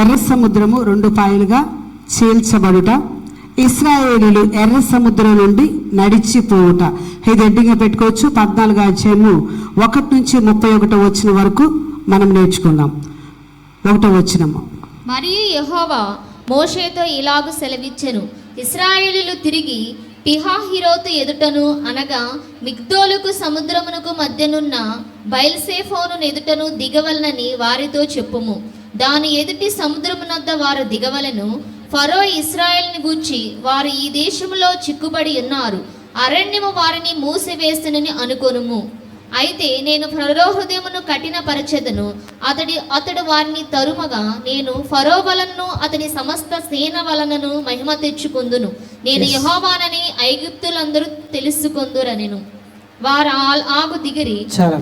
ఎర్ర సముద్రము రెండు పాయలుగా చీల్చబడుట. ఇస్రాయేలీలు ఎర్ర సముద్రం నుండి నడిచిపోవుట. ఇది ఎడ్డింగా పెట్టుకోవచ్చు. పద్నాలుగు అధ్యాయము ఒకటి నుంచి ముప్పై ఒకటో వచ్చిన వరకు మనం నేర్చుకుందాం. ఒకటో వచ్చినము మరియు యహోవా మోషేతో ఇలాగ సెలవిచ్చెను. ఇస్రాయేలీలు తిరిగి పిహాహిరోతు ఎదుటను అనగా మిగ్దోలుకు సముద్రమునకు మధ్యనున్న బయల్సేఫోను ఎదుటను దిగవలనని వారితో చెప్పుము. దాని ఎదుటి సముద్రమునద్ద వారు దిగవలను. ఫరో ఇస్రాయేల్ని గూర్చి వారు ఈ దేశములో చిక్కుబడి ఉన్నారు. అరణ్యము వారిని మూసివేస్తునని అనుకొనుము. అయితే నేను ఫరో హృదయమును కఠినపరచెదను. అతడి అతడు వారిని తరుమగా నేను ఫరో వలనను అతని సమస్త సేన వలనను మహిమ తెచ్చుకుందును. నేను యహోవానని ఐగుప్తులందరూ తెలుసుకొందురనెను. వారు ఆగు దిగిరి. చాలా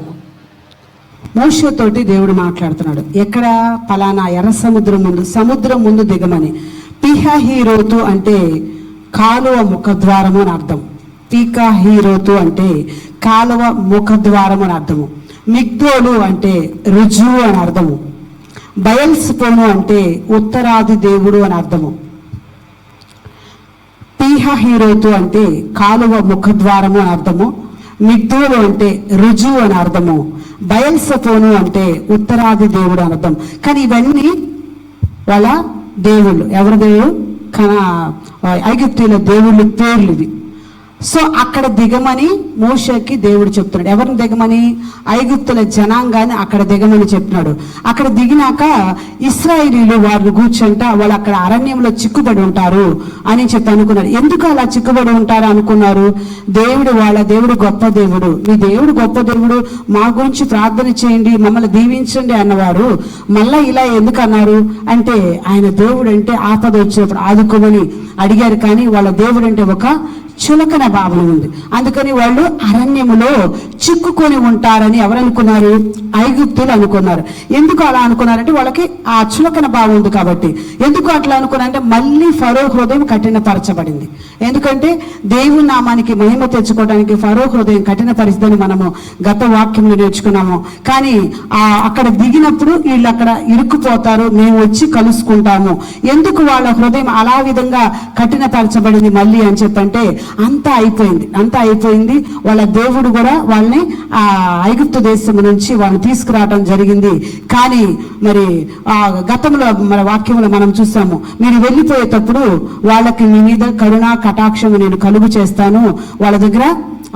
మోషతోటి దేవుడు మాట్లాడుతున్నాడు. ఎక్కడ? పలానా ఎర్ర సముద్రం ముందు సముద్రం ముందు దిగమని. పిహా హీరోతు అంటే కాలువ ముఖద్వారము అని అర్థం. పీకా హీరోతు అంటే కాలువ ముఖద్వారము అని అర్థము. మిగ్దోలు అంటే రుజువు అని అర్థము. బయల్స్పోను అంటే ఉత్తరాది దేవుడు అని అర్థము. పీహ హీరోతు అంటే కాలువ ముఖద్వారము అని అర్థము. మిగ్దోలు అంటే రుజువు అని అర్థము. బయల్సపోను అంటే ఉత్తరాది దేవుడు అనర్థం. అర్థం కానీ ఇవన్నీ వాళ్ళ దేవుళ్ళు. ఎవరి దేవుడు? కన ఐగుప్తీల దేవుళ్ళు పేర్లు ఇవి. సో అక్కడ దిగమని మోషకి దేవుడు చెప్తున్నాడు. ఎవరిని దిగమని? ఐగుప్తుల జనాంగాన్ని అక్కడ దిగమని చెప్తున్నాడు అక్కడ దిగినాక ఇస్రాయిలీలు వారిని కూర్చుంట వాళ్ళు అక్కడ అరణ్యంలో చిక్కుబడి ఉంటారు అని చెప్పి అనుకున్నారు. ఎందుకు అలా చిక్కుబడి ఉంటారు అనుకున్నారు? దేవుడు వాళ్ళ దేవుడు గొప్ప దేవుడు. మీ దేవుడు గొప్ప దేవుడు మా గురించి ప్రార్థన చేయండి మమ్మల్ని దీవించండి అన్నవారు. మళ్ళా ఇలా ఎందుకు అన్నారు? అంటే ఆయన దేవుడు అంటే ఆపద వచ్చినప్పుడు ఆదుకోమని అడిగారు కానీ వాళ్ళ దేవుడు అంటే ఒక చులకన భావన ఉంది. అందుకని వాళ్ళు అరణ్యములో చిక్కుకొని ఉంటారని ఎవరు అనుకున్నారు? ఐగుప్తులు అనుకున్నారు. ఎందుకు అలా అనుకున్నారంటే వాళ్ళకి ఆ చులకన భావం ఉంది కాబట్టి. ఎందుకు అట్లా అనుకున్నారంటే మళ్ళీ ఫరో హృదయం కఠినపరచబడింది. ఎందుకంటే దేవుని నామానికి మహిమ తెచ్చుకోవడానికి ఫరో హృదయం కఠినపరిచిందని మనము గత వాక్యంలో నేర్చుకున్నాము. కానీ ఆ అక్కడ దిగినప్పుడు వీళ్ళు అక్కడ ఇరుక్కుపోతారు మేము వచ్చి కలుసుకుంటాము. ఎందుకు వాళ్ళ హృదయం అలా విధంగా కఠినపరచబడింది మళ్ళీ అని చెప్పంటే అంతా అయిపోయింది అంతా అయిపోయింది. వాళ్ళ దేవుడు కూడా వాళ్ళని ఆ ఐగుప్తు దేశం నుంచి వాళ్ళని తీసుకురావడం జరిగింది. కానీ మరి ఆ గతంలో మన వాక్యంలో మనం చూసాము మీరు వెళ్ళిపోయేటప్పుడు వాళ్ళకి మీ మీద కరుణ కటాక్షము నేను కలుగు చేస్తాను. వాళ్ళ దగ్గర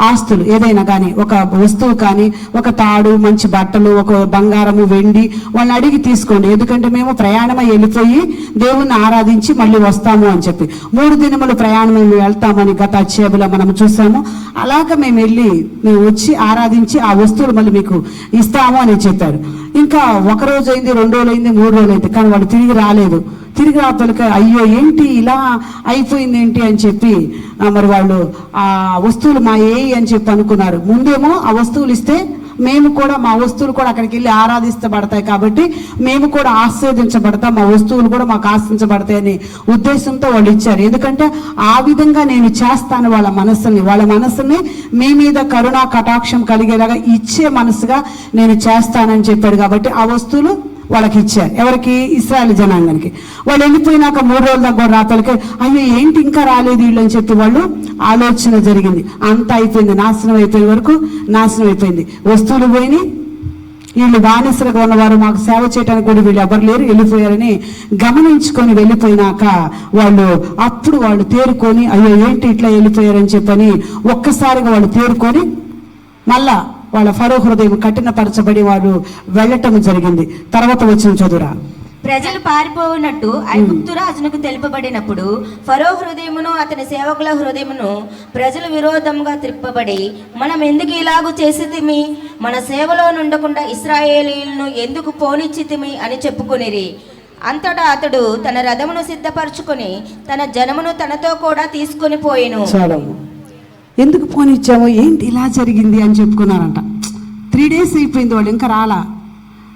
ఆస్తులు ఏదైనా కానీ ఒక వస్తువు కానీ ఒక తాడు మంచి బట్టలు ఒక బంగారము వెండి వాళ్ళని అడిగి తీసుకోండి. ఎందుకంటే మేము ప్రయాణమై వెళ్ళిపోయి దేవుణ్ణి ఆరాధించి మళ్ళీ వస్తాము అని చెప్పి. మూడు దినములు ప్రయాణం వెళ్తామని గత అచ్చేబులో మనం చూసాము. అలాగ మేము వెళ్ళి మేము వచ్చి ఆరాధించి ఆ వస్తువులు మళ్ళీ మీకు ఇస్తాము అని చెప్పారు. ఇంకా ఒక రోజు అయింది రెండు రోజులు అయింది మూడు రోజులు అయింది. కానీ వాళ్ళు తిరిగి రాలేదు. తిరిగి రాతలక అయ్యో ఏంటి ఇలా అయిపోయింది ఏంటి అని చెప్పి మరి వాళ్ళు ఆ వస్తువులు మా ఏ అని చెప్పి అనుకున్నారు. ముందేమో ఆ వస్తువులు ఇస్తే మేము కూడా మా వస్తువులు కూడా అక్కడికి వెళ్ళి ఆరాధిస్తబడతాయి కాబట్టి మేము కూడా ఆస్వాదించబడతాం మా వస్తువులు కూడా మాకు ఆశించబడతాయి అనే ఉద్దేశంతో వాళ్ళు ఇచ్చారు. ఎందుకంటే ఆ విధంగా నేను చేస్తాను వాళ్ళ మనస్సుని వాళ్ళ మనస్సుని మీ మీద కరుణా కటాక్షం కలిగేలాగా ఇచ్చే మనసుగా నేను చేస్తానని చెప్పాడు కాబట్టి ఆ వస్తువులు వాళ్ళకి ఇచ్చారు ఎవరికి? ఇస్రాయల్ జనాంగానికి. వాళ్ళు వెళ్ళిపోయినాక మూడు రోజుల దగ్గర రాతలకి అయ్యో ఏంటి ఇంకా రాలేదు వీళ్ళు అని చెప్పి వాళ్ళు ఆలోచన జరిగింది. అంతా అయిపోయింది. నాశనం అయిపోయే వరకు నాశనం అయిపోయింది. వస్తువులు పోయినాయి. వీళ్ళు బానిసలుగా ఉన్నవారు మాకు సేవ చేయడానికి కూడా వీళ్ళు ఎవరు లేరు వెళ్ళిపోయారని గమనించుకొని వెళ్ళిపోయినాక వాళ్ళు అప్పుడు వాళ్ళు తేరుకొని అయ్యో ఏంటి ఇట్లా వెళ్ళిపోయారని చెప్పని ఒక్కసారిగా వాళ్ళు తేరుకొని మళ్ళా వాళ్ళ ఫరో హృదయం కఠినపరచబడి వారు వెళ్ళటం జరిగింది. తర్వాత వచ్చిన చదువురా. ప్రజలు పారిపోవునట్టు ఐగుప్తు రాజునకు తెలుపబడినప్పుడు ఫరో హృదయమును అతని సేవకుల హృదయమును ప్రజలు విరోధంగా త్రిప్పబడి మనం ఎందుకు ఇలాగు చేసితిమి? మన సేవలో నుండకుండా ఇస్రాయేలీలను ఎందుకు పోనిచ్చితిమి? అని చెప్పుకొనిరి. అంతటా అతడు తన రథమును సిద్ధపరచుకొని తన జనమును తనతో కూడా తీసుకొని పోయెను. ఎందుకు ఫోన్ ఇచ్చాము ఏంటి ఇలా జరిగింది అని చెప్పుకున్నారంట. త్రీ డేస్ అయిపోయింది వాళ్ళు ఇంకా రాలా?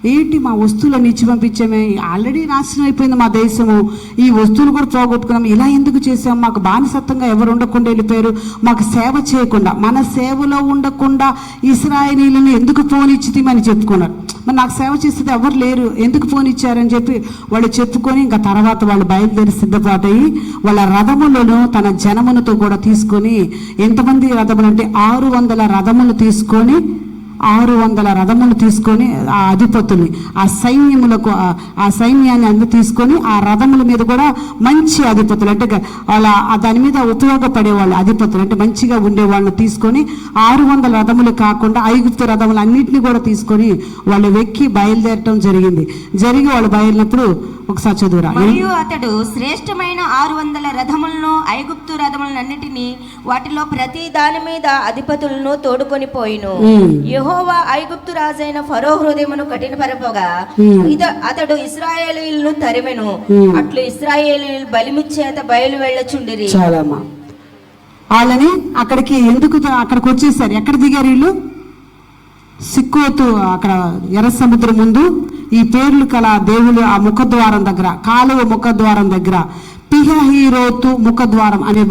ఏంటి మా వస్తువులను ఇచ్చి పంపించామే? ఆల్రెడీ నాశనం అయిపోయింది మా దేశము. ఈ వస్తువులు కూడా పోగొట్టుకున్నాం ఇలా ఎందుకు చేసాం మాకు బానిసత్వంగా ఎవరు ఉండకుండా వెళ్ళిపోయారు? మాకు సేవ చేయకుండా మన సేవలో ఉండకుండా ఇస్రాయలీలను ఎందుకు ఫోన్ పోనిచ్చితీమని చెప్పుకున్నారు. మరి నాకు సేవ చేసేది ఎవరు లేరు. ఎందుకు ఫోన్ ఇచ్చారని చెప్పి వాళ్ళు చెప్పుకొని ఇంకా తర్వాత వాళ్ళు బయలుదేరి సిద్ధపాటయి వాళ్ళ రథములను తన జనములతో కూడా తీసుకొని ఎంతమంది రథములు అంటే ఆరు వందల రథములు తీసుకొని ఆరు వందల రథములు తీసుకొని ఆ అధిపతుల్ని ఆ సైన్యములకు ఆ- సైన్యాన్ని అందు తీసుకొని ఆ రథముల మీద కూడా మంచి అధిపతులు. అంటే వాళ్ళ దాని మీద ఉపయోగపడే వాళ్ళు అధిపతులు. అంటే మంచిగా ఉండే వాళ్ళని తీసుకొని ఆరు వందల రథములు కాకుండా ఐగుప్తు రథములు అన్నింటినీ కూడా తీసుకొని వాళ్ళు వెక్కి బయలుదేరటం జరిగింది. జరిగి వాళ్ళు బయలునప్పుడు ఒకసారి చదువురా. మరియు అతడు శ్రేష్టమైన ఆరు వందల రథములను ఐగుప్తు రథములన్నిటినీ వాటిలో ప్రతి దాని మీద అధిపతులను తోడుకొని పోయిను. యెహోవా ఐగుప్తు రాజైన ఫరో హృదయమును కఠినపరపగా అతడు ఇస్రాయేలీలను తరిమెను. అట్లు ఇస్రాయేలీలు బలిమి చేత బయలు వెళ్ళచుండిరి. చాలమ్మా. వాళ్ళని అక్కడికి ఎందుకు అక్కడికి వచ్చేసారు? ఎక్కడ దిగారు వీళ్ళు? సిక్కోతు అక్కడ ఎర్ర సముద్రం ముందు ఈ పేర్లు కల దేవులు ఆ ముఖద్వారం దగ్గర కాలువ ముఖద్వారం దగ్గర పిహహీరోతు ముఖద్వారం అనే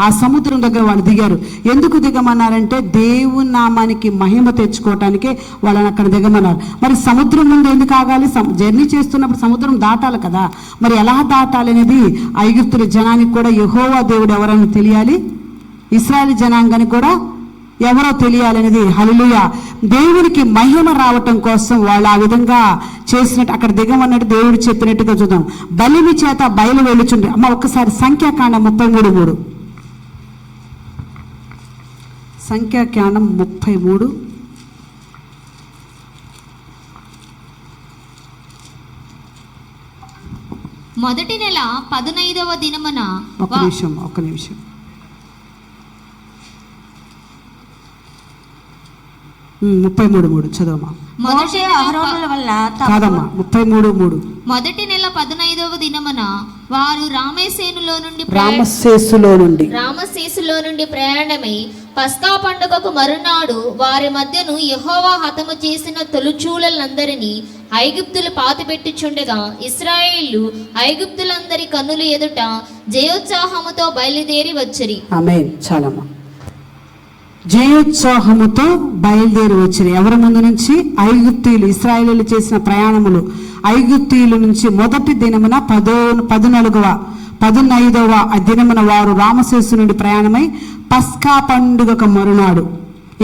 ఆ సముద్రం దగ్గర వాళ్ళు దిగారు. ఎందుకు దిగమన్నారంటే దేవుని నామానికి మహిమ తెచ్చుకోవటానికి వాళ్ళని అక్కడ దిగమన్నారు. మరి సముద్రం ముందు ఎందుకు ఆగాలి? జర్నీ చేస్తున్నప్పుడు సముద్రం దాటాలి కదా. మరి ఎలా దాటాలి అనేది ఐగుప్తుల జనానికి కూడా యహోవా దేవుడు ఎవరని తెలియాలి? ఇస్రాయల్ జనాంగానికి కూడా ఎవరో తెలియాలనేది. హల్లెలూయా. దేవునికి మహిమ రావటం కోసం వాళ్ళు ఆ విధంగా చేసినట్టు అక్కడ దిగమన్నట్టు దేవుడు చెప్పినట్టుగా చూద్దాం. బలిమి చేత బయలు వెళ్ళుచుండి అమ్మ ఒక్కసారి సంఖ్యాకాండం ముప్పై మూడు మూడు. సంఖ్యాకాండం ముప్పై మూడు. మొదటి నెల పదునైదవ దినమున ఒక్క వా- నిమిషం ఒక్క నిమిషం. ముప్పై మూడు మూడు చదవమ్మా. మొదటి వలన తప్ప- కాదమ్మా ముప్పై మూడు మూడు. మొదటి నెల పదునైదవ దినమున వారు రామేసేనులో నుండి రామశేసులో నుండి. రామశేసులో నుండి ప్రయాణమై పస్కా పండుగకు మరునాడు వారి మధ్యను యెహోవా హతము చేసిన తొలుచూలలందరినీ ఐగుప్తులు పాతిపెట్టుచుండగా ఇస్రాయేళ్ళు ఐగుప్తులందరి కన్నుల ఎదుట జయోత్సాహముతో బయలుదేరి వచ్చిరి. ఆమె చాలమ్మా. జయోత్సాహముతో బయలుదేరి వచ్చిన ఎవరి ముందు నుంచి? ఐగుప్తీయులు ఇస్రాయేలీలు చేసిన ప్రయాణములు. ఐగుప్తీయుల నుంచి మొదటి దినమున పదో పదునాలుగవ పదునైదవ దినమున వారు రామశేసు నుండి ప్రయాణమై పస్కా పండుగకు మరునాడు.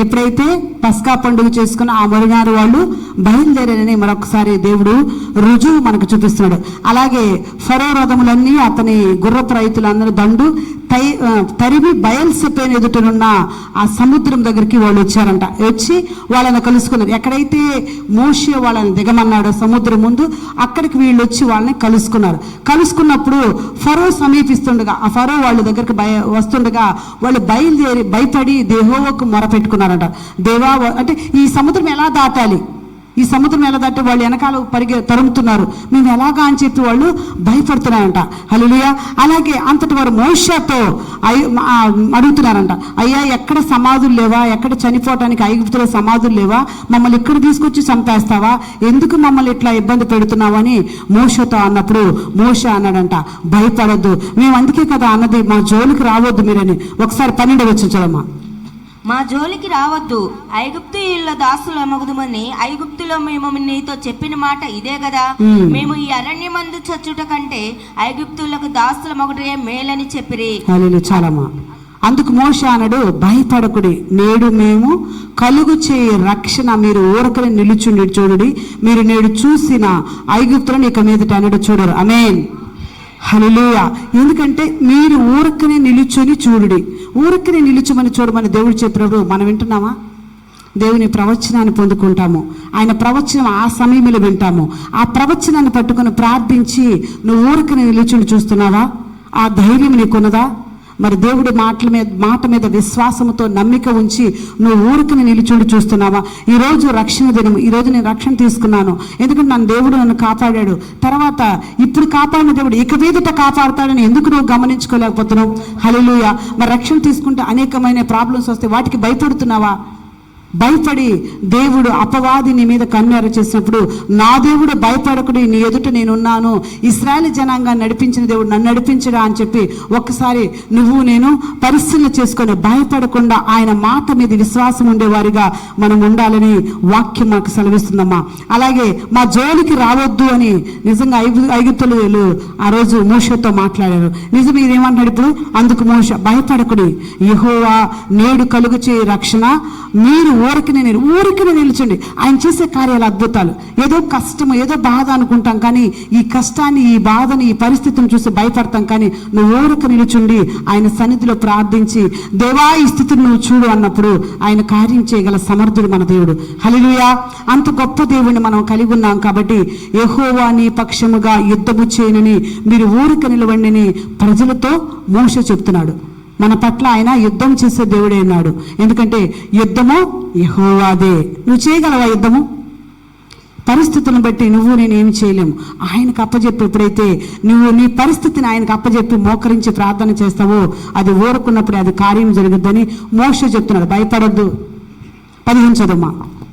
ఎప్పుడైతే పస్కా పండుగ చేసుకున్న ఆ మరునాడు వాళ్ళు బయలుదేరారని మరొకసారి దేవుడు రుజువు మనకు చూపిస్తున్నాడు. అలాగే ఫరో రథములన్నీ అతని గుర్రపు రైతులందరూ దండు తై తరిమి బయల్సెపోయిన ఎదుటనున్న ఆ సముద్రం దగ్గరికి వాళ్ళు వచ్చారంట. వచ్చి వాళ్ళని కలుసుకున్నారు ఎక్కడైతే మోషే వాళ్ళని దిగమన్నాడో సముద్రం ముందు అక్కడికి వీళ్ళు వచ్చి వాళ్ళని కలుసుకున్నారు. కలుసుకున్నప్పుడు ఫరో సమీపిస్తుండగా ఆ ఫరో వాళ్ళ దగ్గరికి భయ వస్తుండగా వాళ్ళు బయలుదేరి భయపడి దేహోవకు మొరపెట్టుకున్నారంట. దేవా అంటే ఈ సముద్రం ఎలా దాటాలి? ఈ సముద్రం ఎలా దాటి వాళ్ళు వెనకాల పరిగె తరుముతున్నారు. మేము ఎలాగా అని చెప్పి వాళ్ళు భయపడుతున్నారంట. హల్లెలూయా. అలాగే అంతటి వారు మోషతో అడుగుతున్నారంట. అయ్యా ఎక్కడ సమాధులు లేవా? ఎక్కడ చనిపోవటానికి ఐగుప్తులో సమాధులు లేవా? మమ్మల్ని ఇక్కడ తీసుకొచ్చి చంపేస్తావా? ఎందుకు మమ్మల్ని ఇట్లా ఇబ్బంది పెడుతున్నావు అని మోషతో అన్నప్పుడు మోష అన్నాడంట భయపడద్దు. మేము అందుకే కదా అన్నది మా జోలికి రావద్దు మీరని. ఒకసారి పన్నెండు వచ్చి చూడమ్మా మా జోలికి రావద్దు. ఐగుప్తు ఇళ్ళ దాసుల మగుదుమని ఐగుప్తులో మేము నీతో చెప్పిన మాట ఇదే కదా. మ్మ్. ఈ అరణ్యమందు చచ్చుట కంటే ఐగుప్తులకు దాసుల మగుడే మేలని చెప్పిరి. చాలమ్మా. అందుకు మోష అనడు భయపడకుడి. నేడు మేము కలుగు చేయి రక్షణ మీరు ఊరకని నిలుచుండి చూడుడి. మీరు నేడు చూసిన ఐగుప్తులను ఇక మీదట అనడు చూడరు. అమేన్ హల్లెలూయా. ఎందుకంటే మీరు ఊరక్కనే నిలుచొని చూడుడి. ఊరక్కనే నిలుచమని చూడమని దేవుడు చెప్పినప్పుడు మనం వింటున్నామా? దేవుని ప్రవచనాన్ని పొందుకుంటాము. ఆయన ప్రవచనం ఆ సమయంలో వింటాము. ఆ ప్రవచనాన్ని పట్టుకొని ప్రార్థించి నువ్వు ఊరకనే నిలుచుని చూస్తున్నావా? ఆ ధైర్యం నీకున్నదా? మరి దేవుడి మాటల మీద మాట మీద విశ్వాసంతో నమ్మిక ఉంచి నువ్వు ఊరికని నిలుచుండి చూస్తున్నావా? ఈ రోజు రక్షణ దినం ఈ రోజు నేను రక్షణ తీసుకున్నాను. ఎందుకంటే నన్ను దేవుడు నన్ను కాపాడాడు. తర్వాత ఇప్పుడు కాపాడిన దేవుడు ఇక మీదట కాపాడతాడని ఎందుకు నువ్వు గమనించుకోలేకపోతున్నావు? హల్లెలూయా. మరి రక్షణ తీసుకుంటే అనేకమైన ప్రాబ్లమ్స్ వస్తాయి. వాటికి భయపడుతున్నావా? భయపడి దేవుడు అపవాది నీ మీద కన్నెర చేసినప్పుడు నా దేవుడు భయపడకుడు నీ ఎదుట నేనున్నాను. ఇస్రాయల్ జనాంగాన్ని నడిపించిన దేవుడు నన్ను నడిపించడా? అని చెప్పి ఒక్కసారి నువ్వు నేను పరిశీలన చేసుకొని భయపడకుండా ఆయన మాట మీద విశ్వాసం ఉండేవారిగా మనం ఉండాలని వాక్యం మాకు సెలవిస్తుందమ్మా. అలాగే మా జోలికి రావద్దు అని నిజంగా ఐదు ఐగుప్తులు వీళ్ళు ఆ రోజు మోషతో మాట్లాడారు. నిజం ఇదేమంటాడు ఇప్పుడు? అందుకు మోష భయపడకుడి. యహోవా నేడు కలుగుచే రక్షణ. మీరు ఊరికి నేను ఊరికి నిలిచండి. ఆయన చేసే కార్యాలు అద్భుతాలు. ఏదో కష్టము ఏదో బాధ అనుకుంటాం కానీ ఈ కష్టాన్ని ఈ బాధని ఈ పరిస్థితిని చూసి భయపడతాం కానీ నువ్వు ఊరికి నిలుచుండి ఆయన సన్నిధిలో ప్రార్థించి దేవా ఈ స్థితిని నువ్వు చూడు అన్నప్పుడు ఆయన కార్యం చేయగల సమర్థుడు మన దేవుడు. హలిలుయా అంత గొప్ప దేవుడిని మనం కలిగి ఉన్నాం కాబట్టి యహోవా నీ పక్షముగా యుద్ధము చేయనని మీరు ఊరిక నిలవండిని ప్రజలతో మోష చెప్తున్నాడు. మన పట్ల ఆయన యుద్ధం చేసే దేవుడే అన్నాడు ఎందుకంటే యుద్ధము యహోవాదే. నువ్వు చేయగలవా యుద్ధము? పరిస్థితులను బట్టి నువ్వు నేను ఏమి చేయలేము. ఆయనకు అప్పచెప్పి ఎప్పుడైతే నువ్వు నీ పరిస్థితిని ఆయనకు అప్పచెప్పి మోకరించి ప్రార్థన చేస్తావో అది ఊరుకున్నప్పుడు అది కార్యం జరుగుద్దని మోక్ష చెప్తున్నాడు. భయపడొద్దు. పదిహేను చదువుమా?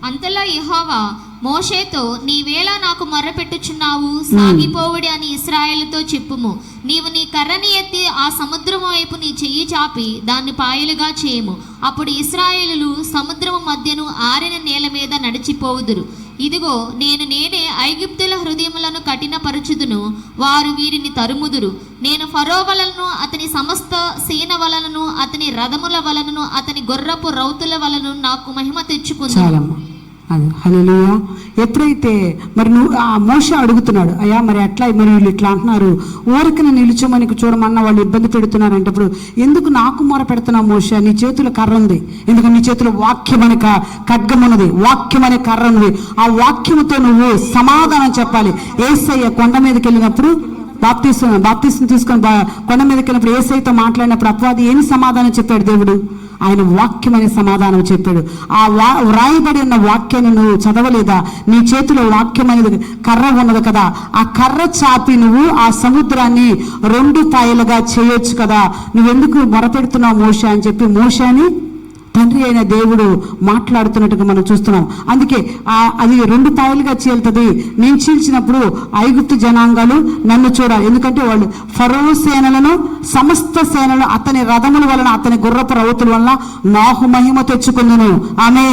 అంతలో యహోవా మోషేతో నీవేళ నాకు మొర్రపెట్టుచున్నావు సాగిపోవుడి అని ఇస్రాయేల్తో చెప్పుము. నీవు నీ కర్రని ఎత్తి ఆ సముద్రం వైపు నీ చెయ్యి చాపి దాన్ని పాయలుగా చేయము. అప్పుడు ఇస్రాయేలు సముద్రము మధ్యను ఆరిన నేల మీద నడిచిపోవుదురు. ఇదిగో నేను నేనే ఐగుప్తుల హృదయములను కఠినపరుచుదును వారు వీరిని తరుముదురు. నేను ఫరో వలనను అతని సమస్త సేన వలనను అతని రథముల వలనను అతని గొర్రపు రౌతుల వలను నాకు మహిమ తెచ్చుకున్నాను అది హల్లెలూయా. ఎప్పుడైతే మరి నువ్వు ఆ మోష అడుగుతున్నాడు అయ్యా మరి అట్లా మరి వీళ్ళు ఇట్లా అంటున్నారు? ఊరికన నిలుచోమని చూడమన్న వాళ్ళు ఇబ్బంది పెడుతున్నారు అంటప్పుడు ఎందుకు నాకు మొర పెడుతున్నావు మోష? నీ చేతిలో కర్ర ఉంది. ఎందుకంటే నీ చేతిలో వాక్యం అనే ఖడ్గం ఉన్నది. వాక్యం అనే కర్ర ఉంది. ఆ వాక్యముతో నువ్వు సమాధానం చెప్పాలి. ఏసయ్య కొండ మీదకి వెళ్ళినప్పుడు బాప్తీసం బాప్తీసం తీసుకొని కొండ మీదకి వెళ్ళినప్పుడు ఏసైతో మాట్లాడినప్పుడు అపవాది ఏమి సమాధానం చెప్పాడు దేవుడు? ఆయన వాక్యం అనే సమాధానం చెప్పాడు. ఆ వా వ్రాయబడి ఉన్న వాక్యాన్ని నువ్వు చదవలేదా? నీ చేతిలో వాక్యం అనేది కర్ర ఉన్నది కదా. ఆ కర్ర చాపి నువ్వు ఆ సముద్రాన్ని రెండు పాయలుగా చేయొచ్చు కదా. నువ్వెందుకు మొరపెడుతున్నావు మోష అని చెప్పి మోషాని తండ్రి అయిన దేవుడు మాట్లాడుతున్నట్టుగా మనం చూస్తున్నాం. అందుకే ఆ అది రెండు పాయలుగా చీల్తుంది. నేను చీల్చినప్పుడు ఐగుప్తు జనాంగాలు నన్ను చూడాలి ఎందుకంటే వాళ్ళు ఫరో సేనలను సమస్త సేనలు అతని రథముల వలన అతని గుర్రపు రౌతుల వలన నాహు మహిమ తెచ్చుకుందును. ఆమె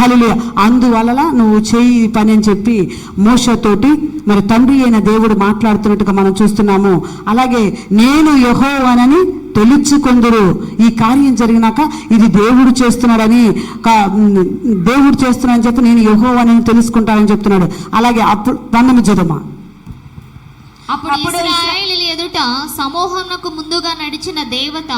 హలిలు అందువలన నువ్వు చేయి పని అని చెప్పి మోసతోటి మరి తండ్రి అయిన దేవుడు మాట్లాడుతున్నట్టుగా మనం చూస్తున్నాము. అలాగే నేను యహోవానని తెలుసుకొందురు. ఈ కార్యం జరిగినాక ఇది దేవుడు చేస్తున్నాడని దేవుడు చేస్తున్నాడని చెప్పి నేను యహోవాని తెలుసుకుంటానని చెప్తున్నాడు. అలాగే అప్పుడు పంతొమ్మిది చదుమా అప్పుడు ఇస్రాయేలీల ఎదుట సమూహమునకు ముందుగా నడిచిన దేవత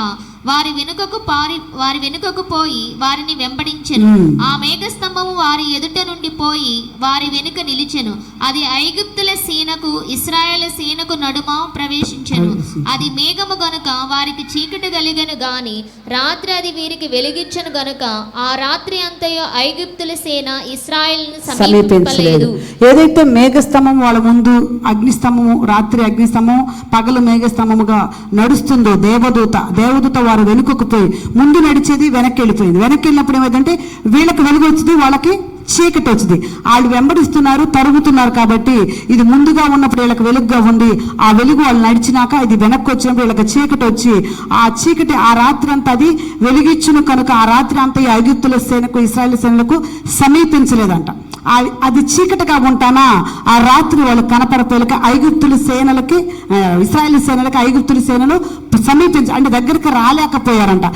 వారి వెనుకకు పారి వారి వెనుకకు పోయి వారిని వెంబడించెను. ఆ మేఘస్తంభము వారి ఎదుట నుండి పోయి వారి వెనుక నిలిచెను. అది ఐగుప్తుల సీనకు ఇస్రాయేల్ సీనకు నడుమ ప్రవేశించను. అది మేఘము గనుక వారికి చీకటి కలిగను గాని రాత్రి అది వీరికి వెలిగించను గనుక ఆ రాత్రి అంతయో ఐగుప్తుల సేన ఇస్రాయేల్ను సమీపించలేదు. ఏదైతే మేఘస్తంభం వాళ్ళ ముందు అగ్నిస్తంభము రాత్రి అగ్నిస్తంభం పగలు మేఘస్తంభముగా నడుస్తుందో దేవదూత దేవదూత వారు వెనుకకు పోయి ముందు నడిచేది వెనక్కి వెళ్ళిపోయింది. వెనక్కి వెళ్ళినప్పుడు ఏమైందంటే వీళ్ళకి వెలుగు వచ్చింది వాళ్ళకి చీకటి వచ్చింది. వాళ్ళు వెంబడిస్తున్నారు తరుగుతున్నారు కాబట్టి ఇది ముందుగా ఉన్నప్పుడు వీళ్ళకి వెలుగుగా ఉంది. ఆ వెలుగు వాళ్ళు నడిచినాక ఇది వెనక్కి వచ్చినప్పుడు వీళ్ళకి చీకటి వచ్చి ఆ చీకటి ఆ రాత్రి అంతా అది వెలిగించును కనుక ఆ రాత్రి అంతా ఈ ఐగుప్తుల సేనకు ఇస్రాయల్ సేనలకు సమీపించలేదంట. అది చీకటిగా ఉంటానా? ఆ రాత్రి వాళ్ళు కనపడపోలేక ఐగుప్తుల సేనలకి ఇస్రాయల్ సేనలకి ఐగుప్తుల సేనలు సమీపించ అంటే దగ్గరికి రాలేకపోయారంట.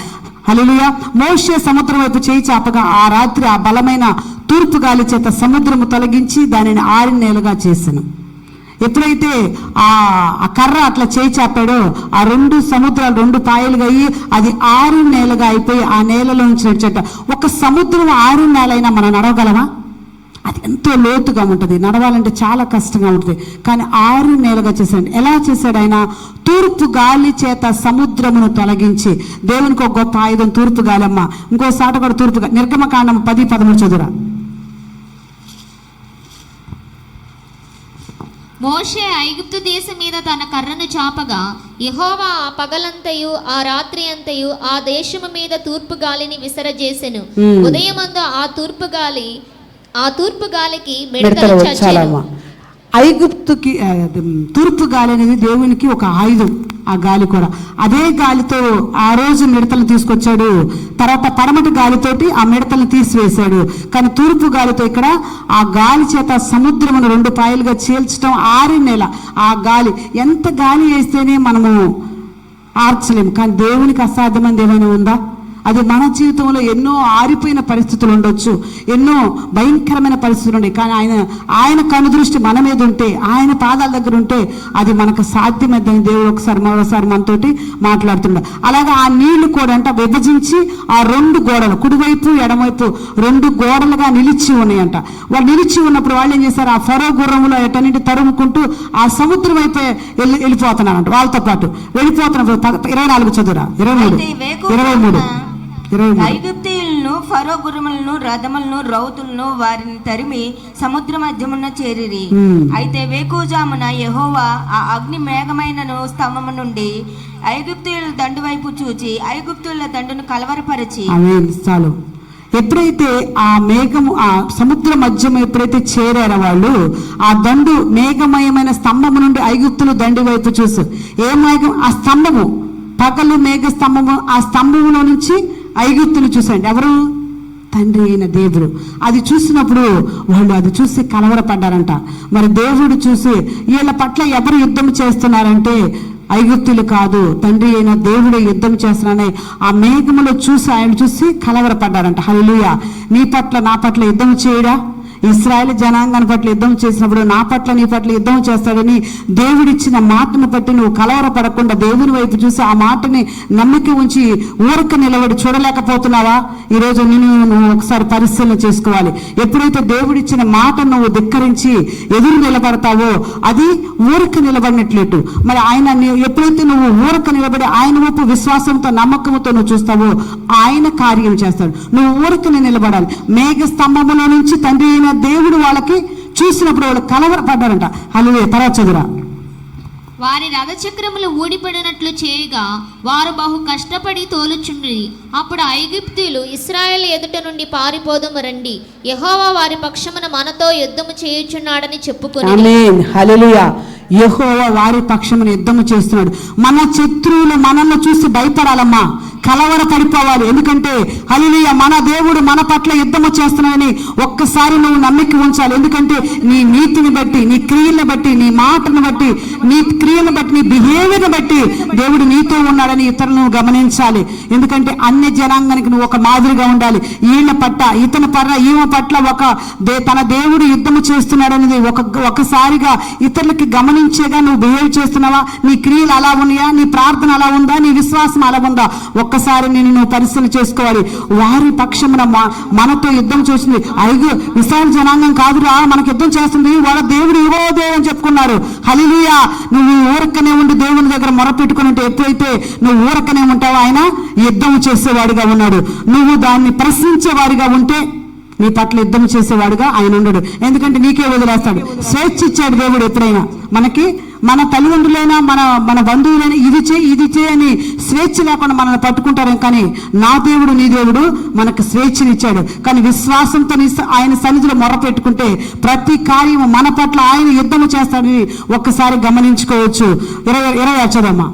హల్లెలూయా. మోషే సముద్రం వైపు చేయి చాపగా ఆ రాత్రి ఆ బలమైన తూర్పు గాలి చేత సముద్రము తొలగించి దానిని ఆరిన నేలుగా చేశాను ఎప్పుడైతే ఆ కర్ర అట్లా చేయి చాపాడో ఆ రెండు సముద్రాలు రెండు పాయలుగా అయ్యి అది ఆరు నేలగా అయిపోయి ఆ నేలలో నుంచి వచ్చేట. ఒక సముద్రం ఆరు నేలైనా మనం నడవగలమా? అది ఎంతో లోతుగా ఉంటుంది. నడవాలంటే చాలా కష్టంగా ఉంటుంది. కానీ ఆరు నేలగా చేశాడు. ఎలా చేశాడు ఆయన? తూర్పు గాలి చేత సముద్రమును తొలగించి. దేవునికి ఒక గొప్ప ఆయుధం తూర్పు గాలి అమ్మ ఇంకో సాట కూడా తూర్పు నిర్గమకాండం పది పదమూడు చదువురా. మోషే ఐగుప్తు దేశం మీద తన కర్రను చాపగా యెహోవా ఆ పగలంతయు ఆ రాత్రి అంతయు ఆ దేశము మీద తూర్పు గాలిని విసరజేసెను. ఉదయమందు ఆ తూర్పు గాలి ఆ తూర్పు గాలికి మిడతలు మిడతలు వచ్చాలమ్మా ఐగుప్తుకి తూర్పు గాలి అనేది దేవునికి ఒక ఆయుధం ఆ గాలి కూడా. అదే గాలితో ఆ రోజు మిడతలు తీసుకొచ్చాడు. తర్వాత పడమటి గాలితోటి ఆ మిడతలను తీసివేశాడు. కానీ తూర్పు గాలితో ఇక్కడ ఆ గాలి చేత సముద్రమును రెండు పాయలుగా చీల్చడం ఆరి నెల. ఆ గాలి ఎంత గాలి వేస్తేనే మనము ఆర్చలేము. కానీ దేవునికి అసాధ్యమైనది ఏమైనా ఉందా? అది మన జీవితంలో ఎన్నో ఆరిపోయిన పరిస్థితులు ఉండొచ్చు ఎన్నో భయంకరమైన పరిస్థితులు ఉన్నాయి కానీ ఆయన ఆయన కనుదృష్టి మన మీద ఉంటే ఆయన పాదాల దగ్గర ఉంటే అది మనకు సాధ్యమైందని దేవుడు ఒకసారి మరోసారి మనతోటి మాట్లాడుతున్నాడు. అలాగే ఆ నీళ్ళు కూడా అంట విభజించి ఆ రెండు గోడలు కుడివైపు ఎడమవైపు రెండు గోడలుగా నిలిచి ఉన్నాయంట. వాళ్ళు నిలిచి ఉన్నప్పుడు వాళ్ళు ఏం చేశారు? ఆ ఫరో గుర్రంలో ఎటన్నిటి తరుముకుంటూ ఆ సముద్రం వైపే వెళ్ళి వెళ్ళిపోతున్నారంట. వాళ్ళతో పాటు వెళ్ళిపోతున్నప్పుడు ఇరవై నాలుగు చదువురా? ఇరవై మూడు. ఇరవై మూడు. ఐగుప్తీయులను ఫరో గుర్రములను రథములను రౌతులను వారిని తరిమి సముద్ర మధ్యమున చేరిరి. Hmm. అయితే వేకుజామున యెహోవా ఆ అగ్ని మేఘమైనను స్తంభము నుండి ఐగుప్తీయుల దండు వైపు చూచి ఐగుప్తుల దండును కలవరపరిచి. చాలు. ఎప్పుడైతే ఆ మేఘము ఆ సముద్ర మధ్యం ఎప్పుడైతే చేరారో వాళ్ళు ఆ దండు మేఘమయమైన స్తంభము నుండి ఐగుప్తులు దండి వైపు చూసు. ఏ మేఘం? ఆ స్తంభము. పగలు మేఘ స్తంభము ఆ స్తంభములో నుంచి ఐగుప్తులు చూసండి ఎవరు? తండ్రి అయిన దేవుడు. అది చూసినప్పుడు వాళ్ళు అది చూసి కలవరపడ్డారంట. మరి దేవుడు చూసి వీళ్ళ పట్ల ఎవరు యుద్ధం చేస్తున్నారంటే ఐగుప్తులు కాదు తండ్రి అయిన దేవుడే యుద్ధం చేస్తున్నానని ఆ మేఘములో చూసి ఆయన చూసి కలవరపడ్డారంట. హల్లెలూయా. నీ పట్ల నా పట్ల యుద్ధం చేయడా? ఇస్రాయల్ జనాంగాన్ని పట్ల యుద్ధం చేసినప్పుడు నా పట్ల నీ పట్ల యుద్ధం చేస్తాడని దేవుడిచ్చిన మాటను బట్టి నువ్వు కలవరపడకుండా దేవుని వైపు చూసి ఆ మాటని నమ్మిక ఉంచి ఊరక నిలబడి చూడలేకపోతున్నావా? ఈరోజు నేను నువ్వు ఒకసారి పరిశీలన చేసుకోవాలి. ఎప్పుడైతే దేవుడిచ్చిన మాట నువ్వు ధిక్కరించి ఎదురు నిలబడతావో అది ఊరక నిలబడినట్లేటు. మరి ఆయన ఎప్పుడైతే నువ్వు ఊరక నిలబడి ఆయన వైపు విశ్వాసంతో నమ్మకంతో నువ్వు చూస్తావో ఆయన కార్యం చేస్తాడు. నువ్వు ఊరకనే నిలబడాలి. మేఘ స్తంభములో నుంచి తండ్రి అయిన దేవుడు వాళ్ళకి చూసినప్పుడు వాళ్ళు కలవరపడ్డారంట. హలో తర్వాత చదురా వారి రథచక్రములు ఊడిపడినట్లు చేయగా వారు బహు కష్టపడి తోలుచుండి అప్పుడు ఐగుప్తీయులు ఇస్రాయేల్ ఎదుట నుండి పారిపోదము రండి. యెహోవా వారి పక్షమున మనతో యుద్ధము చేయుచున్నాడని చెప్పుకొని యెహోవా వారి పక్షమున యుద్ధము చేస్తున్నాడు. మన శత్రువులు మనల్ని చూసి భయపడాలమ్మా. కలవర పడిపోవాలి. ఎందుకంటే హల్లెలూయా మన దేవుడు మన పట్ల యుద్ధము చేస్తున్నాడని ఒక్కసారి నువ్వు నమ్మిక ఉంచాలి. ఎందుకంటే నీ నీతిని బట్టి నీ క్రియలను బట్టి నీ మాటను బట్టి నీ క్రియలను బట్టి నీ బిహేవియర్ని బట్టి దేవుడు నీతో ఉన్నాడని ఇతరులను గమనించాలి. ఎందుకంటే అన్ని జనాంగానికి నువ్వు ఒక మాదిరిగా ఉండాలి. ఈయన పట్ల ఇతని పట్ల ఈమె పట్ల ఒక దే తన దేవుడు యుద్ధము చేస్తున్నాడనేది ఒక ఒకసారిగా ఇతరులకి గమనించేగా నువ్వు బిహేవ్ చేస్తున్నావా? నీ క్రియలు అలా ఉన్నాయా? నీ ప్రార్థన అలా ఉందా? నీ విశ్వాసం అలా ఉందా? ఒక్కసారి నేను నువ్వు పరిశీలన చేసుకోవాలి. వారి పక్షమున మనతో యుద్ధం చేసింది ఐదు విశాల జనాంగం కాదురా మనకు యుద్ధం చేస్తుంది. వాళ్ళ దేవుడు ఇవో దేవుని చెప్పుకున్నారు. హలిలుయా నువ్వు ఊరక్కనే ఉండి దేవుని దగ్గర మొరపెట్టుకుని ఉంటే ఎప్పుడైతే నువ్వు ఊరక్కనే ఉంటావో ఆయన యుద్ధం చేసేవాడిగా ఉన్నాడు. నువ్వు దాన్ని ప్రశ్నించేవాడిగా ఉంటే నీ పట్ల యుద్ధం చేసేవాడుగా ఆయన ఉండడు. ఎందుకంటే నీకే వదిలేస్తాడు. స్వేచ్ఛ ఇచ్చాడు దేవుడు ఎప్పుడైనా. మనకి మన తల్లిదండ్రులైనా మన మన బంధువులైనా ఇది చేయి ఇది చేయి అని స్వేచ్ఛ లేకుండా మనల్ని పట్టుకుంటారు కానీ నా దేవుడు నీ దేవుడు మనకు స్వేచ్ఛనిచ్చాడు కానీ విశ్వాసంతో ఆయన సన్నిధిలో మొర పెట్టుకుంటే ప్రతి కార్యము మన పట్ల ఆయన యుద్ధము చేస్తాడని ఒక్కసారి గమనించుకోవచ్చు. ఇరవై ఇరవై వచ్చదమ్మా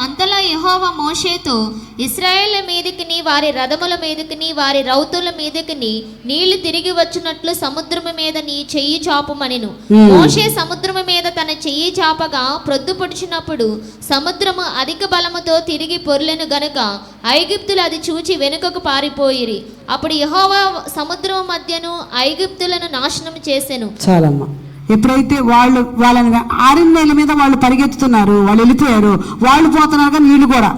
అంతలో యెహోవా మోషేతో ఇస్రాయేల్ మీదకిని వారి రథముల మీదకిని వారి రౌతుల మీదకిని నీళ్ళు తిరిగి వచ్చినట్లు సముద్రము మీద నీ చెయ్యి చాపుమనెను. Hmm. మోషే సముద్రము మీద తన చెయ్యి చాపగా ప్రొద్దు పొడిచినప్పుడు సముద్రము అధిక బలముతో తిరిగి పొర్లెను గనుక ఐగుప్తులు అది చూచి వెనుకకు పారిపోయిరి. అప్పుడు యెహోవా సముద్రము మధ్యను ఐగుప్తులను నాశనం చేసెను. చాలమ్మా. ఎప్పుడైతే వాళ్ళు వాళ్ళని ఆరిన నేల మీద వాళ్ళు పరిగెత్తుతున్నారు వాళ్ళు వెళ్ళిపోయారు వాళ్ళు పోతున్నారు కానీ వీళ్ళు కూడా.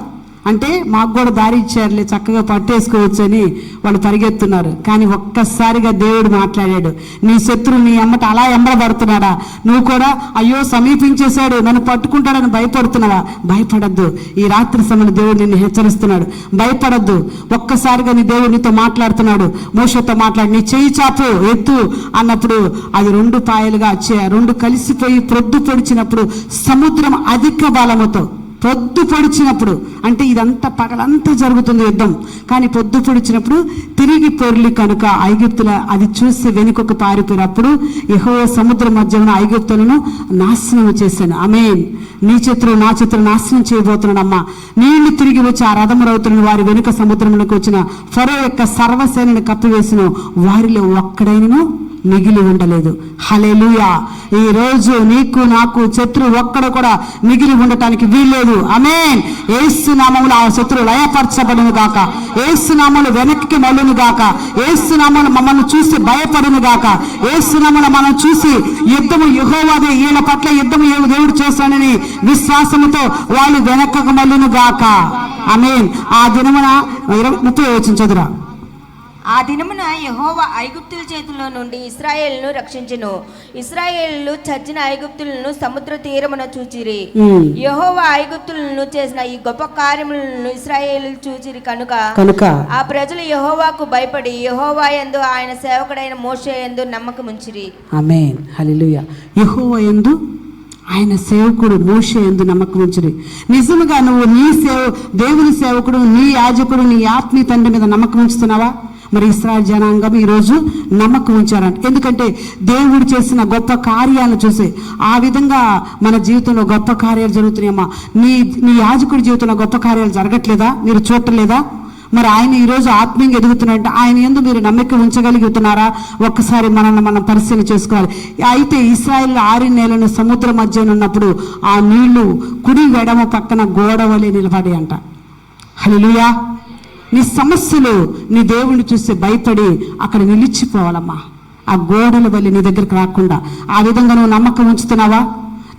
అంటే మాకు కూడా దారి ఇచ్చారులే చక్కగా పట్టేసుకోవచ్చు అని వాళ్ళు పరిగెత్తున్నారు. కానీ ఒక్కసారిగా దేవుడు మాట్లాడాడు నీ శత్రువు నీ అమ్మట అలా ఎంబడబడుతున్నాడా? నువ్వు కూడా అయ్యో సమీపించేశాడు నన్ను పట్టుకుంటాడని భయపడుతున్నావా? భయపడద్దు. ఈ రాత్రి సమయంలో దేవుడు నిన్ను హెచ్చరిస్తున్నాడు. భయపడద్దు. ఒక్కసారిగా నీ దేవుడు నీతో మాట్లాడుతున్నాడు. మోషతో మాట్లాడి నీ చేయి చాపు ఎత్తు అన్నప్పుడు అది రెండు పాయలుగా వచ్చే రెండు కలిసిపోయి ప్రొద్దు పొడిచినప్పుడు సముద్రం అధిక బలముతో పొద్దు పొడిచినప్పుడు అంటే ఇదంతా పగలంతా జరుగుతుంది యుద్ధం. కానీ పొద్దు పొడిచినప్పుడు తిరిగి పొర్లి కనుక ఐగుప్తుల అది చూసి వెనుకకు పారిపోయినప్పుడు యహో సముద్ర మధ్యన ఐగుప్తులను నాశనం చేశాను. ఆమేన్. నీ చిత్రం నా చిత్రం నాశనం చేయబోతున్నాడమ్మా నీళ్ళు తిరిగి వచ్చి ఆ రథము వారి వెనుక సముద్రంలోకి వచ్చిన ఫరో యొక్క సర్వసేనని కప్పివేసిన వారిలో ఒక్కడైనను మిగిలి ఉండలేదు. హలెలుయా ఈ రోజు నీకు నాకు శత్రువు ఒక్కడ కూడా మిగిలి ఉండటానికి వీల్లేదు. అమేన్ ఏసునామములు ఆ శత్రువు లయపరచబడును గాక. ఏసునామలు వెనక్కి మళ్ళును గాక. ఏసునామములు మమ్మల్ని చూసి భయపడును గాక. ఏసునామములు మనం చూసి యుద్ధము యెహోవాదే వీళ్ళ పట్ల యుద్ధము ఏ దేవుడు చేశానని విశ్వాసముతో వాళ్ళు వెనక్కకు మళ్ళును గాక. అమేన్ ఆ దినమున ఇరవై ముప్పై వచ్చిన చదురా ఆ దినమున యెహోవా ఐగుప్తుల చేతిలో నుండి ఇస్రాయేలును రక్షించెను. ఇస్రాయేలు చచ్చిన ఐగుప్తులను సముద్ర తీరమున చూచిరి. యెహోవా ఐగుప్తులను చేసిన ఈ గొప్ప కార్యములను ఇస్రాయేలు చూచిరి కనుక. కనుక. ఆ ప్రజలు యెహోవాకు భయపడి యెహోవా యందు ఆయన సేవకుడైన మోషే యందు నమ్మకముంచిరి. ఆమేన్. హల్లెలూయా. యెహోవా యందు ఆయన సేవకుడు మోషే ఎందు నమ్మకం ఉంచుడి నిజముగా నువ్వు నీ సేవ దేవుని సేవకుడు నీ యాజకుడు నీ ఆత్మీయ తండ్రి మీద నమ్మకం ఉంచుతున్నావా మరి ఇస్రాయల్ జనాంగం ఈరోజు నమ్మకం ఉంచారంట. ఎందుకంటే దేవుడు చేసిన గొప్ప కార్యాలను చూసి ఆ విధంగా మన జీవితంలో గొప్ప కార్యాలు జరుగుతున్నాయమ్మా. నీ నీ యాజకుడి జీవితంలో గొప్ప కార్యాలు జరగట్లేదా? మీరు చూడలేదా మరి ఆయన ఈరోజు ఆత్మీయంగా ఎదుగుతున్నట్టు ఆయన ఎందు మీరు నమ్మక ఉంచగలుగుతున్నారా? ఒక్కసారి మనల్ని మనం పరిశీలన చేసుకోవాలి. అయితే ఇస్రాయిల్ ఆరి నేలను సముద్ర మధ్యన ఉన్నప్పుడు ఆ నీళ్ళు కుడి వెడమ పక్కన గోడవలే నిలబడి అంట హలో నీ సమస్యలు నీ దేవుణ్ణి చూసి భయపడి అక్కడ నిలిచిపోవాలమ్మా. ఆ గోడల వల్ల నీ దగ్గరికి రాకుండా ఆ విధంగా నువ్వు నమ్మకం ఉంచుతున్నావా?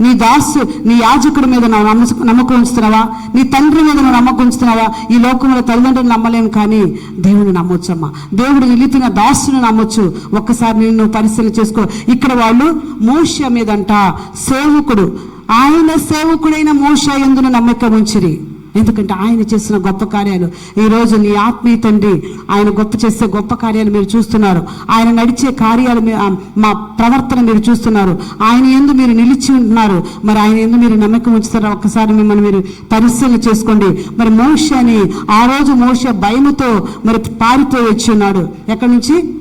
నీ దాసు నీ యాజకుడి మీద నువ్వు నమ్మ నమ్మకం ఉంచుతున్నావా? నీ తండ్రి మీద నువ్వు నమ్మకం ఉంచుతున్నావా? ఈ లోకంలో తల్లిదండ్రులు నమ్మలేము కానీ దేవుని నమ్మొచ్చమ్మా. దేవుడు నిలిపిన దాసుని నమ్మొచ్చు. ఒక్కసారి నేను నువ్వు పరిశీలన చేసుకో. ఇక్కడ వాళ్ళు మోష మీదంట సేవకుడు. ఆయన సేవకుడైన మోష ఎందును నమ్మకం ఉంచిరి? ఎందుకంటే ఆయన చేసిన గొప్ప కార్యాలు. ఈ రోజు నీ ఆత్మీయ తండ్రి ఆయన గొప్ప చేసే గొప్ప కార్యాలు మీరు చూస్తున్నారు. ఆయన నడిచే కార్యాలు మీ- మా ప్రవర్తన మీరు చూస్తున్నారు. ఆయన ఎందు మీరు నిలిచి ఉంటున్నారు. మరి ఆయన ఎందు మీరు నమ్మకం ఉంచుతారో? ఒక్కసారి మిమ్మల్ని మీరు పరిశీలన చేసుకోండి. మరి మోష అని ఆ రోజు మోష భయముతో మరి పారిపోయి వచ్చి ఉన్నాడు. ఎక్కడి నుంచి?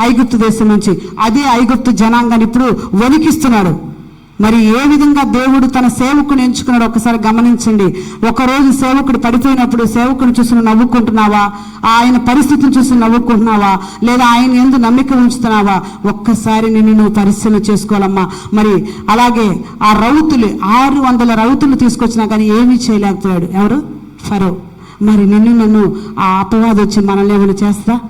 ఐగుప్తు దేశం నుంచి. అదే ఐగుప్తు జనాంగాన్ని ఇప్పుడు వణికిస్తున్నాడు. మరి ఏ విధంగా దేవుడు తన సేవకుని ఎంచుకున్నాడు ఒకసారి గమనించండి. ఒకరోజు సేవకుడు పడిపోయినప్పుడు సేవకుని చూసి నవ్వుకుంటున్నావా? ఆయన పరిస్థితిని చూసి నవ్వుకుంటున్నావా? లేదా ఆయన ఎందు నమ్మిక ఉంచుతున్నావా? ఒక్కసారి నిన్ను నువ్వు పరిశీలన చేసుకోవాలమ్మా. మరి అలాగే ఆ రౌతులు ఆరు వందల రౌతులు తీసుకొచ్చినా కానీ ఏమీ చేయలేకపోయాడు. ఎవరు? ఫరో. మరి నిన్ను నన్ను ఆ అపవాదం వచ్చి మనల్ని ఏమైనా చేస్తా?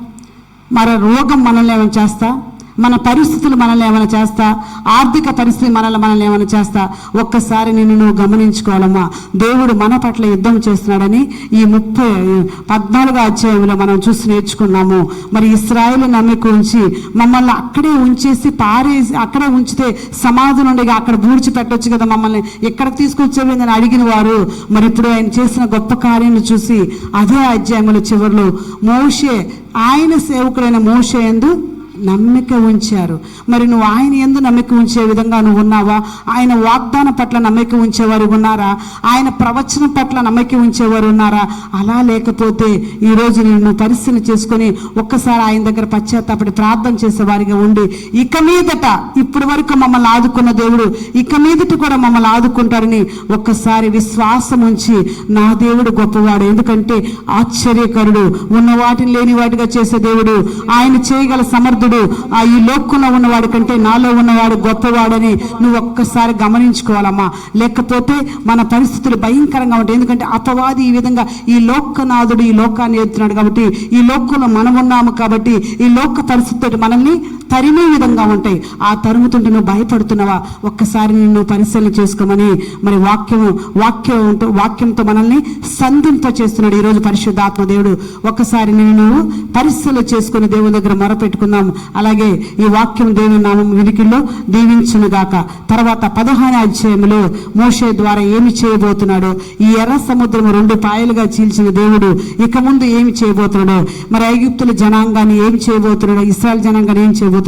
మరి రోగం మనల్ని ఏమైనా చేస్తా? మన పరిస్థితులు మనల్ని ఏమైనా చేస్తా? ఆర్థిక పరిస్థితి మనల్ని మనల్ని ఏమైనా చేస్తా? ఒక్కసారి నిన్ను నువ్వు గమనించుకోవాలమ్మా. దేవుడు మన పట్ల యుద్ధం చేస్తున్నాడని ఈ ముప్పై పద్నాలుగో అధ్యాయంలో మనం చూసి నేర్చుకున్నాము. మరి ఇస్రాయేల్ నమ్మిక ఉంచి మమ్మల్ని అక్కడే ఉంచేసి పారేసి అక్కడే ఉంచితే సమాధి నుండి అక్కడ బూడ్చి పెట్టొచ్చు కదా మమ్మల్ని. ఎక్కడ తీసుకొచ్చేవి అడిగిన వారు మరి ఇప్పుడు ఆయన చేసిన గొప్ప కార్యాన్ని చూసి అదే అధ్యాయముల చివరిలో మోషే ఆయన సేవకుడైన మోషే ఎందు నమ్మిక ఉంచారు. మరి నువ్వు ఆయన ఎందు నమ్మిక ఉంచే విధంగా నువ్వు ఉన్నావా? ఆయన వాగ్దాన పట్ల నమ్మిక ఉంచేవారు ఉన్నారా? ఆయన ప్రవచనం పట్ల నమ్మిక ఉంచేవారు ఉన్నారా? అలా లేకపోతే ఈరోజు నేను నువ్వు పరిశీలన చేసుకొని ఒక్కసారి ఆయన దగ్గర పశ్చాత్తాపడి ప్రార్థన చేసేవారిగా ఉండి ఇక మీదట ఇప్పటి వరకు మమ్మల్ని ఆదుకున్న దేవుడు ఇక మీదట కూడా మమ్మల్ని ఆదుకుంటారని ఒక్కసారి విశ్వాసం ఉంచి నా దేవుడు గొప్పవాడు. ఎందుకంటే ఆశ్చర్యకరుడు ఉన్న వాటిని లేని వాటిగా చేసే దేవుడు. ఆయన చేయగల సమర్థుడు ఆ ఈ లోకంలో ఉన్నవాడి కంటే నాలో ఉన్నవాడు గొప్పవాడని నువ్వు ఒక్కసారి గమనించుకోవాలమ్మా. లేకపోతే మన పరిస్థితులు భయంకరంగా ఉంటాయి. ఎందుకంటే అపవాది ఈ విధంగా ఈ లోకనాథుడు ఈ లోకాన్ని ఎత్తున్నాడు కాబట్టి ఈ లోకంలో మనం ఉన్నాము కాబట్టి ఈ లోక పరిస్థితి మనల్ని తరిమే విధంగా ఉంటాయి. ఆ తరుముతుంటే నువ్వు భయపడుతున్నావా? ఒక్కసారి నిన్ను పరిశీలన చేసుకోమని మరి వాక్యము వాక్యం వాక్యంతో మనల్ని సంధింప చేస్తున్నాడు ఈరోజు పరిశుద్ధాత్మ దేవుడు. ఒక్కసారి నేను నువ్వు పరిశీలన చేసుకుని దేవుని దగ్గర మొరపెట్టుకుందాం. అలాగే ఈ వాక్యం దేవుని నామం వినికిల్లో దీవించును గాక. తర్వాత పదహారు అధ్యాయంలో మోషే ద్వారా ఏమి చేయబోతున్నాడు ఈ ఎర్ర సముద్రం రెండు పాయలుగా చీల్చిన దేవుడు ఇక ముందు ఏమి చేయబోతున్నాడో మరి ఐగుప్తుల జనాంగాన్ని ఏం చేయబోతున్నాడో ఇస్రాయల్ జనాంగాన్ని ఏం చేయబోతున్నాడు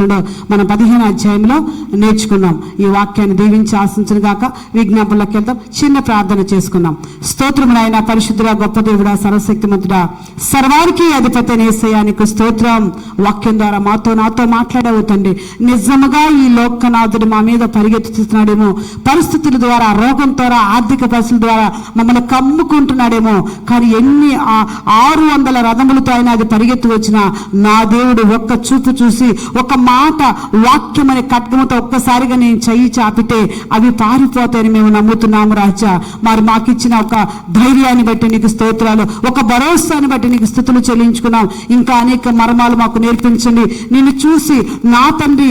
మనం పదిహేను అధ్యాయంలో నేర్చుకున్నాం. ఈ వాక్యాన్ని దీవించి ఆశించిన గాక విజ్ఞాపనలోకి వెళ్దాం. చిన్న ప్రార్థన చేసుకున్నాం స్తోత్రం ఆయన పరిశుద్ధుడ గొప్ప దేవుడా సర్వశక్తిమంతుడా. సర్వానికి అధిపతి నేసయానికి స్తోత్రం. వాక్యం ద్వారా మాతో నాతో మాట్లాడవు తండ్రి. నిజముగా ఈ లోకనాథుడు మా మీద పరిగెత్తుతున్నాడేమో. పరిస్థితుల ద్వారా రోగం ద్వారా ఆర్థిక పరిస్థితుల ద్వారా మమ్మల్ని కమ్ముకుంటున్నాడేమో. కానీ ఎన్ని ఆరు వందల రథములతో ఆయన అది పరిగెత్తి వచ్చిన నా దేవుడు ఒక్క చూపు చూసి ఒక మాట వాక్యం అనే ఖడ్గముతో ఒక్కసారిగా నేను చెయ్యి చాపితే అవి పారిపోతాయని మేము నమ్ముతున్నాము రాజా. మరి మాకు ఇచ్చిన ఒక ధైర్యాన్ని బట్టి నీకు స్తోత్రాలు ఒక భరోసాని బట్టి నీకు స్థుతులు చెల్లించుకున్నాం. ఇంకా అనేక మర్మాలు మాకు నేర్పించండి. నిన్ను చూసి నా తండ్రి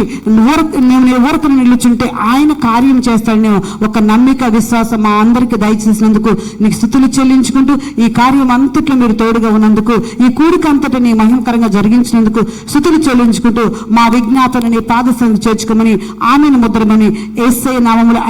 నేను ఊరకను నిలుచుంటే ఆయన కార్యం చేస్తాడని ఒక నమ్మిక విశ్వాసం మా అందరికీ దయచేసినందుకు నీకు స్థుతులు చెల్లించుకుంటూ ఈ కార్యం అంతట్లో మీరు తోడుగా ఉన్నందుకు ఈ కూడిక అంతటా నీ మహిమకరంగా జరిగించినందుకు స్థుతులు చెల్లించుకుంటూ మా విజ్ఞాపన నీ చేర్చుకోమని ఆమెను ముద్రమని ఏసై నామములు